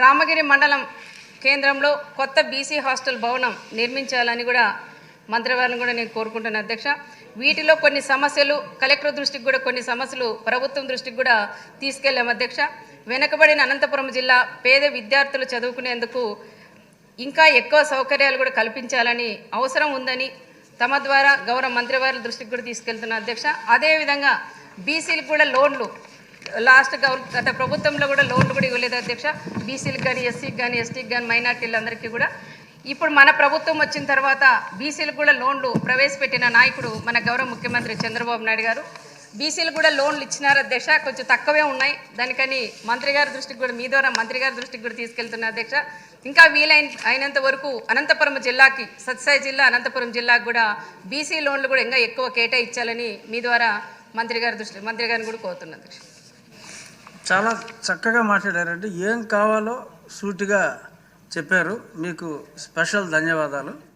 రామగిరి మండలం కేంద్రంలో కొత్త బీసీ హాస్టల్ భవనం నిర్మించాలని కూడా మంత్రివారిని కూడా నేను కోరుకుంటున్నాను అధ్యక్ష. వీటిలో కొన్ని సమస్యలు కలెక్టర్ దృష్టికి కూడా కొన్ని సమస్యలు ప్రభుత్వం దృష్టికి కూడా తీసుకెళ్ళాము అధ్యక్ష. వెనుకబడిన అనంతపురం జిల్లా పేద విద్యార్థులు చదువుకునేందుకు ఇంకా ఎక్కువ సౌకర్యాలు కూడా కల్పించాలని అవసరం ఉందని తమ ద్వారా గౌరవ మంత్రివారి దృష్టికి కూడా తీసుకెళ్తున్న అధ్యక్ష. అదేవిధంగా బీసీలకు కూడా లోన్లు లాస్ట్ గవర్ గత ప్రభుత్వంలో కూడా లోన్లు కూడా ఇవ్వలేదు అధ్యక్ష. బీసీలకు కానీ ఎస్సీకి కానీ ఎస్టీకి కానీ మైనార్టీలందరికీ కూడా. ఇప్పుడు మన ప్రభుత్వం వచ్చిన తర్వాత బీసీలకు కూడా లోన్లు ప్రవేశపెట్టిన నాయకుడు మన గౌరవ ముఖ్యమంత్రి చంద్రబాబు నాయుడు గారు. బీసీలు కూడా లోన్లు ఇచ్చినారు అధ్యక్ష. కొంచెం తక్కువే ఉన్నాయి. దానికని మంత్రి గారి దృష్టికి కూడా మీ ద్వారా మంత్రి గారి దృష్టికి కూడా తీసుకెళ్తున్నా అధ్యక్ష. ఇంకా వీలైన అయినంత వరకు అనంతపురం జిల్లాకి సత్సాయి జిల్లా అనంతపురం జిల్లాకు కూడా బీసీ లోన్లు కూడా ఇంకా ఎక్కువ కేటాయించాలని మీ ద్వారా మంత్రి గారి దృష్టి మంత్రి గారిని కూడా కోరుతున్నా అధ్యక్ష. చాలా చక్కగా మాట్లాడారంటే ఏం కావాలో సూటిగా చెప్పారు. మీకు స్పెషల్ ధన్యవాదాలు.